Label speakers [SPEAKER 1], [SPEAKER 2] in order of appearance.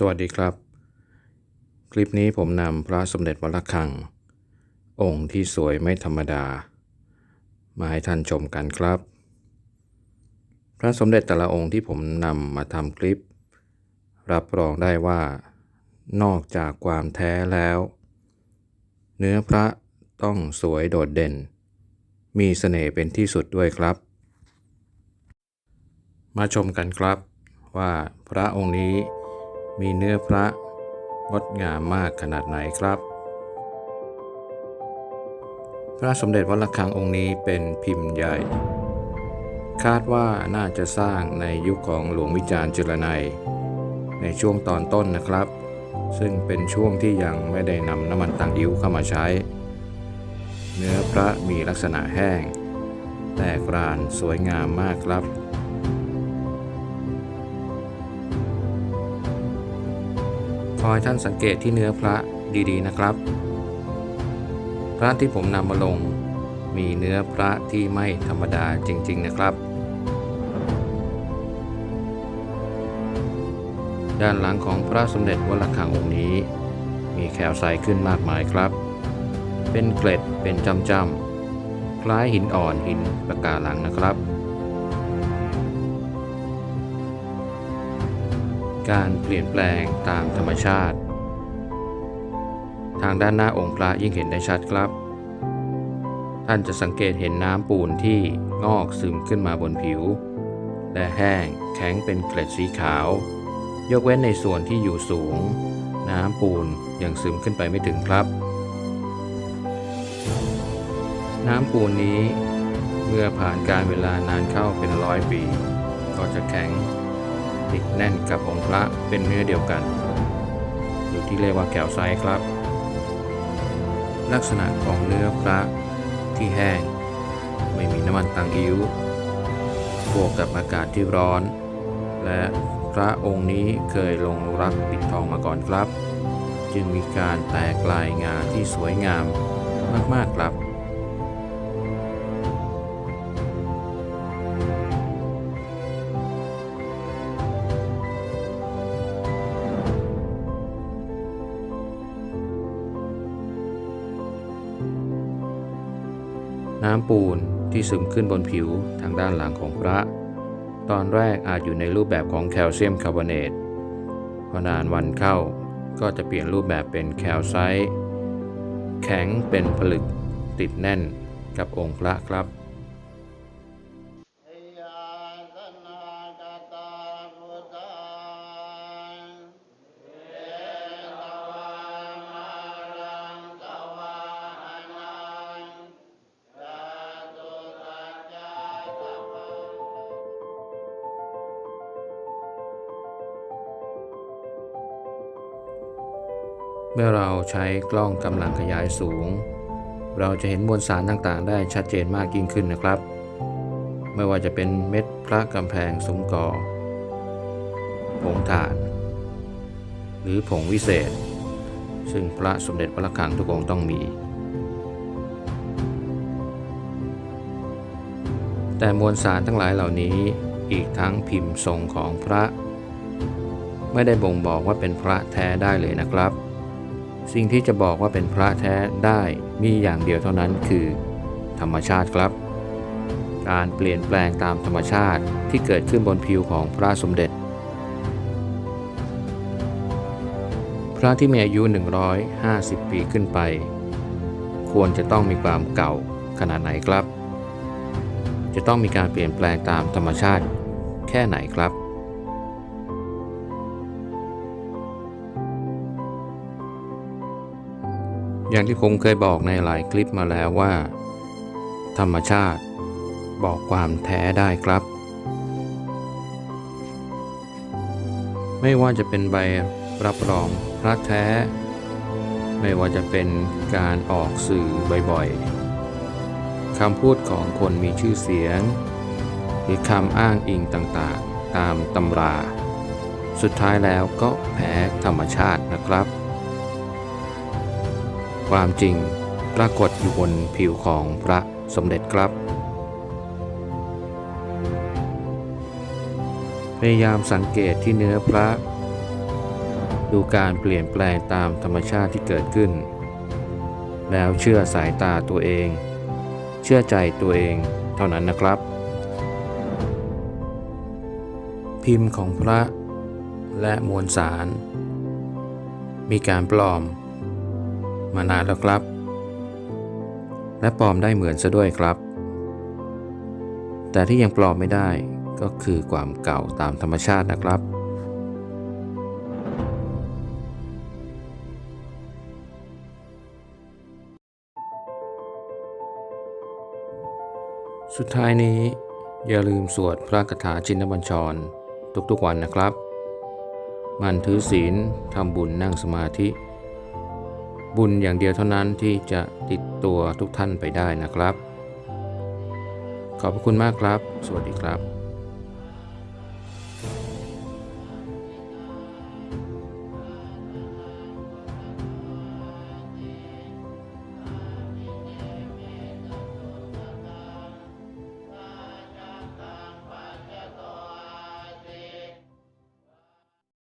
[SPEAKER 1] สวัสดีครับ คลิปนี้ผมนำพระสมเด็จวัดระฆัง องค์ที่สวยไม่ธรรมดา มาให้ท่านชมกันครับ พระสมเด็จแต่ละองค์ที่ผมนำมาทำคลิป รับรองได้ว่า นอกจากความแท้แล้ว เนื้อพระต้องสวยโดดเด่น มีเสน่ห์เป็นที่สุดด้วยครับ มาชมกันครับว่าพระองค์นี้ มีเนื้อพระงดงามมากขนาดไหนครับ พระสมเด็จวัดระฆังองค์นี้เป็นพิมพ์ใหญ่ คาดว่าน่าจะสร้างในยุคของหลวงวิจารณ์จุลนัย ในช่วงตอนต้นนะครับ ซึ่งเป็นช่วงที่ยังไม่ได้นำน้ำมันตังอิ้วเข้ามาใช้ เนื้อพระมีลักษณะแห้ง แตกรานสวยงามมากครับ อให้ท่านสังเกตที่เนื้อพระดีๆนะครับ พระที่ผมนำมาลงมีเนื้อพระที่ไม่ธรรมดาจริง ๆนะครับ ด้านหลังของพระสมเด็จวัดระฆังองค์นี้ มีแคลไซต์ขึ้นมากมายครับ เป็นเกล็ดเป็นจำจำคล้ายหินอ่อนหินปะการังนะครับ การเปลี่ยนแปลงตามธรรมชาติ ทางด้านหน้าองค์พระยิ่งเห็นได้ชัดครับ ท่านจะสังเกตเห็นน้ำปูนที่งอกซึมขึ้นมาบนผิว และแห้งแข็งเป็นเกล็ดสีขาว ยกเว้นในส่วนที่อยู่สูง น้ำปูนยังซึมขึ้นไปไม่ถึงครับ น้ำปูนนี้เมื่อผ่านการเวลานานเข้าเป็นร้อยปี ก็จะแข็ง ติดแน่นกับองค์พระเป็นเนื้อเดียวกัน หรือที่เรียกว่าแก้วไซครับ ลักษณะของเนื้อพระที่แห้ง ไม่มีน้ำมันตังอิ้วบวกกับอากาศที่ร้อน และพระองค์นี้เคยลงรักปิดทองมาก่อนครับ จึงมีการแตกลายงาที่สวยงามมากๆครับ น้ำปูนที่ซึมขึ้นบนผิวทางด้านหลังของพระ ตอนแรกอาจอยู่ในรูปแบบของแคลเซียมคาร์บอเนตพอนานวันเข้าก็จะเปลี่ยนรูปแบบเป็นแคลไซต์แข็งเป็นผลึกติดแน่นกับองค์พระครับ
[SPEAKER 2] เมื่
[SPEAKER 1] อเราใช้กล้องกำลังขยายสูง เราจะเห็นมวลสารต่างๆ ได้ชัดเจนมากยิ่งขึ้นนะครับ ไม่ว่าจะเป็นเม็ดพระกำแพงสุมก่อผงถ่าน หรือผงวิเศษ ซึ่งพระสมเด็จพระระฆังทุกองต้องมี แต่มวลสารทั้งหลายเหล่านี้อีกทั้งพิมพ์ทรงของพระ ไม่ได้บ่งบอกว่าเป็นพระแท้ได้เลยนะครับ สิ่งที่จะบอกว่าเป็นพระแท้ได้มีอย่างเดียวเท่านั้นคือ ธรรมชาติครับ การเปลี่ยนแปลงตามธรรมชาติที่เกิดขึ้นบนผิวของพระสมเด็จ พระที่มีอายุ 150 ปีขึ้นไป ควรจะต้องมีความเก่าขนาดไหนครับ จะต้องมีการเปลี่ยนแปลงตามธรรมชาติแค่ไหนครับ อย่างที่ผมเคยบอกในหลายคลิปมาแล้วว่า ธรรมชาติบอกความแท้ได้ครับ ไม่ว่าจะเป็นใบรับรองพระแท้ ไม่ว่าจะเป็นการออกสื่อบ่อยๆคำพูดของคนมีชื่อเสียง หรือคำอ้างอิงต่างๆ ตามตำรา สุดท้ายแล้วก็แพ้ธรรมชาตินะครับ ความจริงปรากฏอยู่บนผิวของพระสมเด็จครับ พยายามสังเกตที่เนื้อพระ ดูการเปลี่ยนแปลงตามธรรมชาติที่เกิดขึ้น แล้วเชื่อสายตาตัวเอง เชื่อใจตัวเองเท่านั้นนะครับ พิมพ์ของพระและมวลสาร มีการปลอม มานานแล้วครับ และปลอมได้เหมือนซะด้วยครับ แต่ที่ยังปลอมไม่ได้ก็คือความเก่าตามธรรมชาตินะครับ สุดท้ายนี้อย่าลืมสวดพระคาถาชินบัญชร ทุกๆวันนะครับ มันถือศีลทำบุญนั่งสมาธิ บุญอย่างเดียวเท่านั้นที่จะติดตัวทุกท่านไปได้นะครับ ขอบพระคุณมากครับ สวัสดีครับ